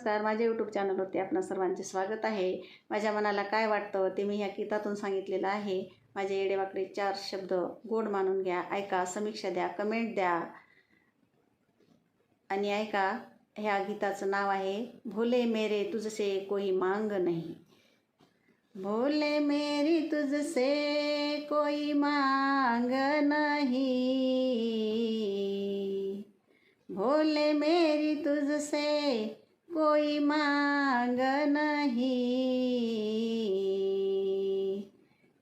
नमस्कार माझ्या यूट्यूब चॅनलवरती आपणा सर्वांचे स्वागत आहे. माझ्या मनाला काय वाटतं ते मी ह्या गीतातून सांगितलेलं आहे. माझे येडेवाकडे चार शब्द गोड मानून घ्या ऐका समीक्षा द्या कमेंट द्या. आणि ऐका ह्या गीताचं नाव आहे भोले मेरे तुझसे कोई मांग नाही. भोले मेरी तुझसे कोई मांग नाही. भोले मेरी तुझसे कोई मांग नहीं।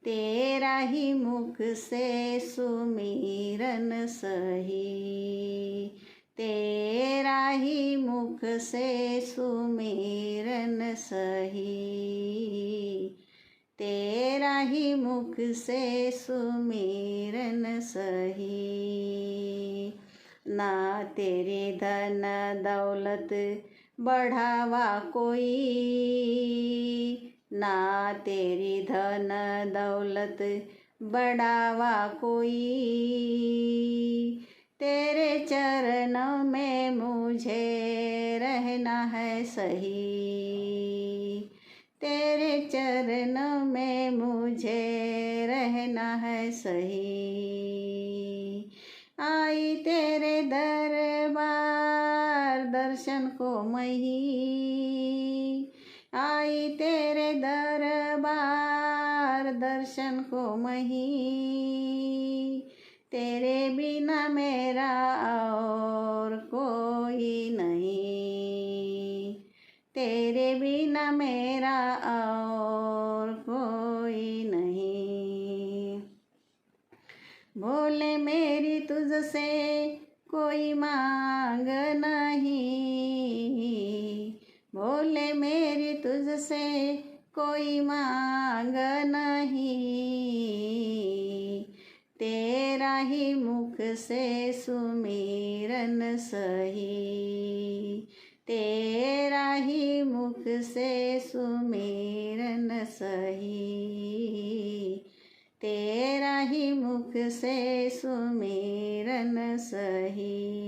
तेरा ही मुख से सुमिरन सही। तेरा ही मुख से सुमिरन सही। तेरा ही मुख से सुमिरन सही। ना तेरे धन दौलत बढ़ावा कोई ना तेरी धन दौलत बढ़ावा कोई। तेरे चरणों में मुझे रहना है सही। तेरे चरणों में मुझे रहना है सही। आई तेरे दर्शन को मही। आई तेरे दरबार दर्शन को मही। तेरे बिना मेरा और कोई नहीं। तेरे बिना मेरा और कोई नहीं। बोले मेरी तुझसे कोई मांग नहीं। बोले, मेरी तुझसे कोई मांग नहीं। तेरा ही मुख से सुमिरन सही। तेरा ही मुख से सुमिरन सही। तेरा ही मुख से सुमिरन सही।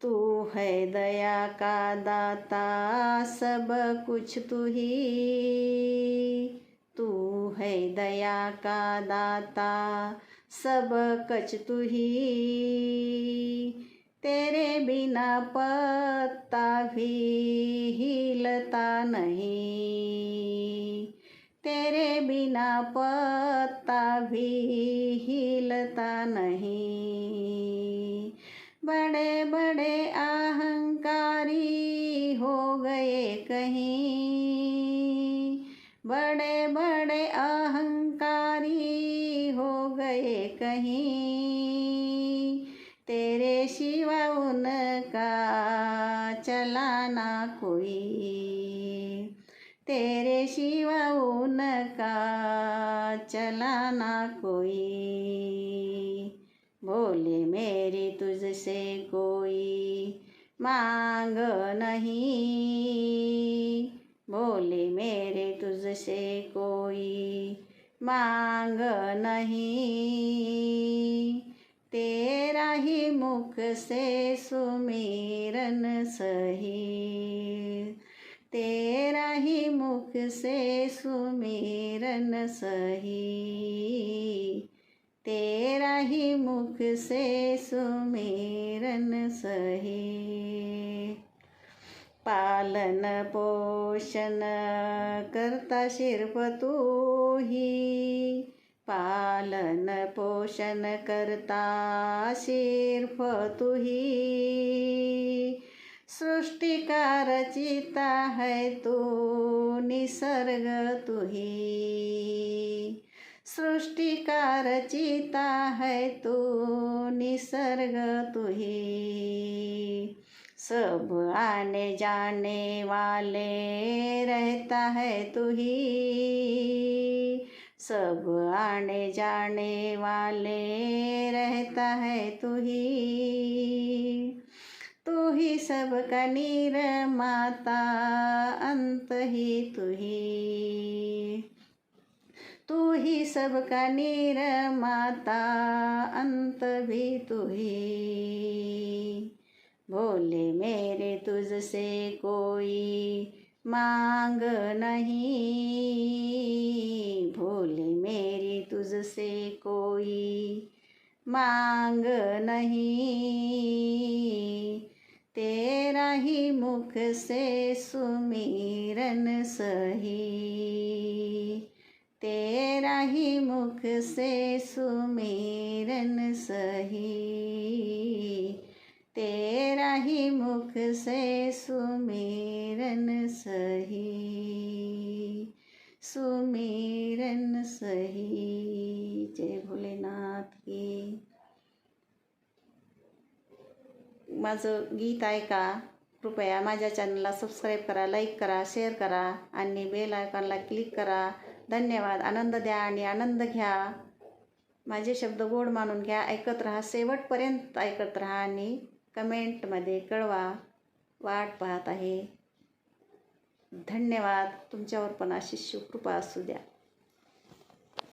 तू है दया का दाता, सब कुछ तू ही। तू है दया का दाता, सब कच तू ही। तेरे बिना पत्ता भी हिलता नहीं। तेरे बिना पत्ता भी हिलता नहीं। बड़े बड़े अहंकारी हो गए कहीं। बड़े बड़े अहंकारी हो गए कहीं। तेरे शिवा उनका चलाना कोई तेरे सिवा उनका चलाना कोई। बोले, मेरी तुझसे कोई मांग नहीं। बोले, मेरे तुझसे कोई मांग नहीं। तेरा ही मुख से सुमिरन सही। तेरा ही मुख से सुमेरन सही। तेरा ही मुख से सुमेरन सही। पालन पोषण करता सिर्फ़ तू ही। पालन पोषण करता सिर्फ़ तू ही। सृष्टिकार चिता है तू, निसर्ग तू ही सृष्टिकार चिता है तू, निसर्ग तू ही सब आने जाने वाले रहता है तू ही सब आने जाने वाले रहता है तू ही तू ही सबका निर्माता अंत ही तू ही। तू ही सबका निर्माता अंत भी तू ही। भोले मेरे तुझसे कोई मांग नहीं। भोले मेरी तुझसे कोई मांग नहीं। तेरा ही मुख से सुमिरन सही। तेरा ही मुख से सुमिरन सही। तेरा ही मुख से सुमिरन सही। सुमिरन सही। जय भोलेनाथ की माझं गीत ऐका. कृपया माझ्या चॅनलला सबस्क्राईब करा लाईक करा शेअर करा आणि बेल आयकॉनला क्लिक करा. धन्यवाद. आनंद द्या आणि आनंद घ्या. माझे शब्द गोड मानून घ्या ऐकत राहा शेवटपर्यंत ऐकत राहा आणि कमेंटमध्ये कळवा. वाट पाहत आहे. धन्यवाद. तुमच्यावर पण अशी शिवकृपा असू द्या.